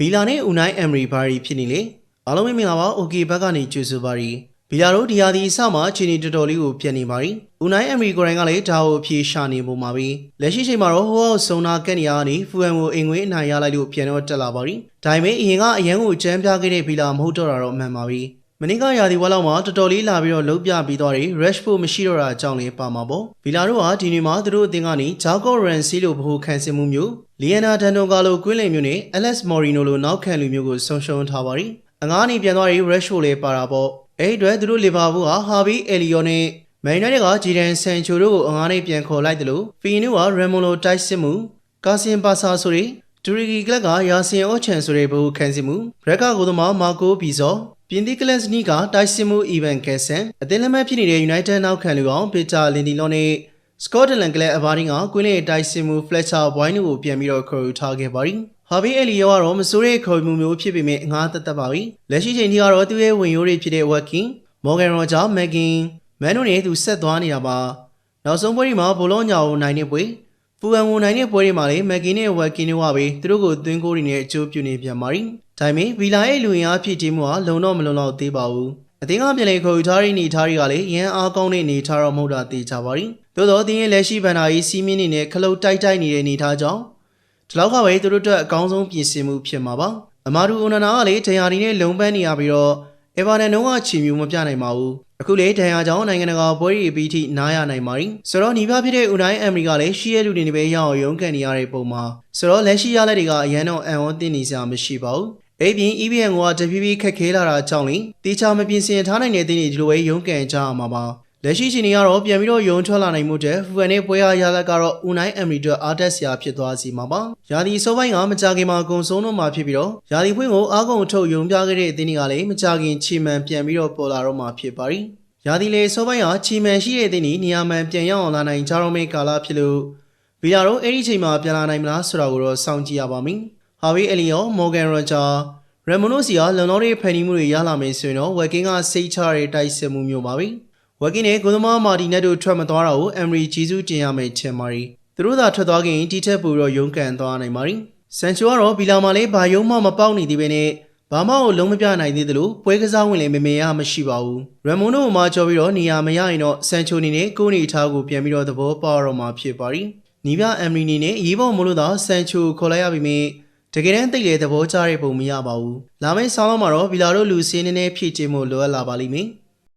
ဘီလာနဲ့အူနိုင်အမ်ရီဘာရီဖြစ်နေလေအားလုံးမင်္ဂလာပါ။ OK ဘက်ကနေကြိုဆိုပါရီဘီလာတို့ဒီဟာဒီအစမှာချီနီတော်တော်လေးကိုပြန်နေပါရီအူနိုင်အမ်ရီကိုရိုင်းကလည်းဒါကိုဖြေရှာနေပုံပါပဲလက်ရှိချိန်မှာတော့ဟိုအောင်ဆုံနာကက်နီယာကနေဖူအန်ကိုအင်ငွေအနိုင်ရလိုက်လို့ပြန်တော့တက်လာပါရီဒါပေမဲ့အရင်ကအရန်ကိုကြမ်းပြခဲ့တဲ့ဘီလာမဟုတ်တော့တာတော့မှန်ပါပြီ မင်းကရာသီဝက်လောက်မှာတော်တော်လေးလာပြီးတော့လုံးပြပြီးသွားတယ် Rashford မရှိတော့တာအကြောင်းလေးပါမှာပေါ့ဗီလာတို့ဟာဒီနေ့မှာသူတို့အသင်းကနေဂျာကော့ရန်စီလိုဘဟုခံစစ်မှုမျိုးလီယနာဒန်တိုကာလိုကွင်းလင်မျိုးနဲ့ Alex Morino လိုနောက်ခံလူမျိုးကိုဆုံရှုံထားပါရီအငားနေပြန်သွားတဲ့ Rashford လည်းပါတာပေါ့အဲ့ဒီအတွက်သူတို့လီဗာပူးဟာ Harvey Elliott နဲ့ Man United ကဂျီဒန်ဆန်ချိုတို့ကိုအငားနေပြန်ခေါ်လိုက်တယ်လို့ဖီနူက Ramono တိုက်စစ်မှုကာစင်ပါဆာဆိုတဲ့တူရီဂီကလပ်ကရာစင်အော့ချန်ဆိုတဲ့ဘဟုခံစစ်မှုဘရက်ကာကိုသမားမာကိုဘီဇော် ပြင်သစ်ကလပ်စနီကတိုက်စစ်မှုအီဗန်ကက်ဆန်အသင်းလက်မှတ်ဖြစ်နေတဲ့ United နောက်ခံလူအောင်ပီတာလင်ဒီလော့နဲ့စကော့တလန်ကလပ်အဘာဒင်းကကွင်းလေတိုက်စစ်မှုဖလက်ချာဘွိုင်းတို့ကိုပြန်ပြီးတော့ခေါ်ယူထားခဲ့ပါရီဟာဘီအယ်လီယောကတော့မစိုးတဲ့ခေါ်ယူမှုမျိုးဖြစ်ပေမဲ့အငားသက်သက်ပါပြီလက်ရှိချိန်ထိကတော့သူ့ရဲ့ဝင်ရိုးတွေဖြစ်တဲ့ဝက်ကင်မော်ဂန်ရောဂျာမက်ဂင်မန်နိုနဲ့သူဆက်သွားနေတာပါနောက်ဆုံးပွဲဒီမှာဘိုလောညာကိုနိုင်နေပွဲဖူအန်ကိုနိုင်တဲ့ပွဲတွေမှာလည်းမက်ကင်နဲ့ဝက်ကင်တို့ကပဲသူတို့ကိုသွင်းကိုတွေနဲ့အကျိုးပြုနေပြန်ပါရီ ဒါပေမဲ့ဗီလာရဲ့လူရင်အားဖြစ်တည်မှုဟာလုံတော့မလုံလောက်သေးပါဘူးအသင်းကပြန်လည်ခေါ်ယူထားတဲ့နေထားတွေကလည်းရန်အားကောင်းတဲ့နေထားတော့မဟုတ်တာသိကြပါရီသို့တော့အသင်းရဲ့လက်ရှိဗန်နာကြီးစီးမင်းနေနဲ့ခလုတ်တိုက်တိုက်နေတဲ့နေထားကြောင့်ဒီလောက်ကပဲသူတို့အတွက်အကောင်းဆုံးပြင်ဆင်မှုဖြစ်မှာပါအမာဒူအိုနာနာကလည်းဒဏ်ရာဒီနဲ့လုံပန်းနေရပြီးတော့အေဗာနန်တို့ကချီမြူမပြနိုင်ပါဘူးအခုလေဒဏ်ရာကြောင့်နိုင်ငံတကာပွဲတွေပြီးထိနားရနိုင်ပါရီဆိုတော့ညီပြဖြစ်တဲ့ဦးတိုင်းအမ်ရီကလည်းရှီရဲလူတွေနေပဲရအောင်ရုန်းကန်နေရတဲ့ပုံမှာဆိုတော့လက်ရှိရလက်တွေကအရန်တော့အန်ဝန်းတင်နေစရာမရှိပါဘူး အဲ့ပြင် EBN ကတဖြည်းဖြည်းခက်ခဲလာတာကြောင့်လေတေချာမပြင်ဆင်ထားနိုင်တဲ့တင်းတွေဒီလိုပဲရုန်းကန်ကြရမှာပါလက်ရှိချိန်တွေကတော့ပြန်ပြီးတော့ယုံထွက်လာနိုင်မှုတဲ့ဖူန်နဲ့ပွဲရရလက်ကတော့ဦးနိုင်အမ်ရီတို့အားတက်စရာဖြစ်သွားစီမှာပါယာဒီစောပိုင်းကမကြခင်မှာဂုံဆုံးတော့မှာဖြစ်ပြီးတော့ယာဒီဖွင့်ကိုအားကုန်ထုတ်ယုံပြခဲ့တဲ့အတင်းတွေကလည်းမကြခင်ချီမန်ပြန်ပြီးတော့ပေါ်လာတော့မှာဖြစ်ပါရီယာဒီလေစောပိုင်းကချီမန်ရှိတဲ့တင်းတွေနေရာမှန်ပြန်ရောက်အောင်လာနိုင်ကြတော့မယ့်ကာလဖြစ်လို့ဗီလာတို့အဲ့ဒီချိန်မှာပြန်လာနိုင်မလားဆိုတာကိုတော့စောင့်ကြည့်ရပါမယ်ဟာဗီအလီယောမော်ဂန်ရောဂျာ ရမနိုစီကလုံလောက်တဲ့ဖန်တီးမှုတွေရလာမယ်ဆိုရင်တော့ဝက်ကင်းကစိတ်ချတဲ့တိုက်စစ်မှုမျိုးပါပဲဝက်ကင်းနဲ့ကိုသမားမာဒီနက်တို့ထွက်မသွားတာကိုအမ်ရီဂျီဇူးတင်ရမယ်ချင်ပါရီသူတို့သာထွက်သွားခင်တီထက်ပူတော့ရုန်းကန်သွားနိုင်ပါရီဆန်ချိုကတော့ဘီလာမာလေးဘာယုံမှမပေါက်နေသေးပဲနဲ့ဘာမှကိုလုံးမပြနိုင်သေးသလိုပွဲကစားဝင်လည်းမမေရမရှိပါဘူးရမွန်တို့မှာကြော်ပြီးတော့နေရာမရရင်တော့ဆန်ချိုနေနဲ့ကိုနေထားကိုပြန်ပြီးတော့သဘောပေါက်တော့မှာဖြစ်ပါရီနီးပြအမ်ရီနေနဲ့ရေးပေါ်မလို့သာဆန်ချိုခေါ်လိုက်ရပြီမြ တကယ်တမ်းသိတဲ့သဘောကျတဲ့ပုံမရပါဘူး။လာမယ့်ဆောင်းလောက်မှာတော့ဗီလာတို့လူစင်းနေနေဖြည့်ကျင်းမှုလိုအပ်လာပါလိမ့်မယ်။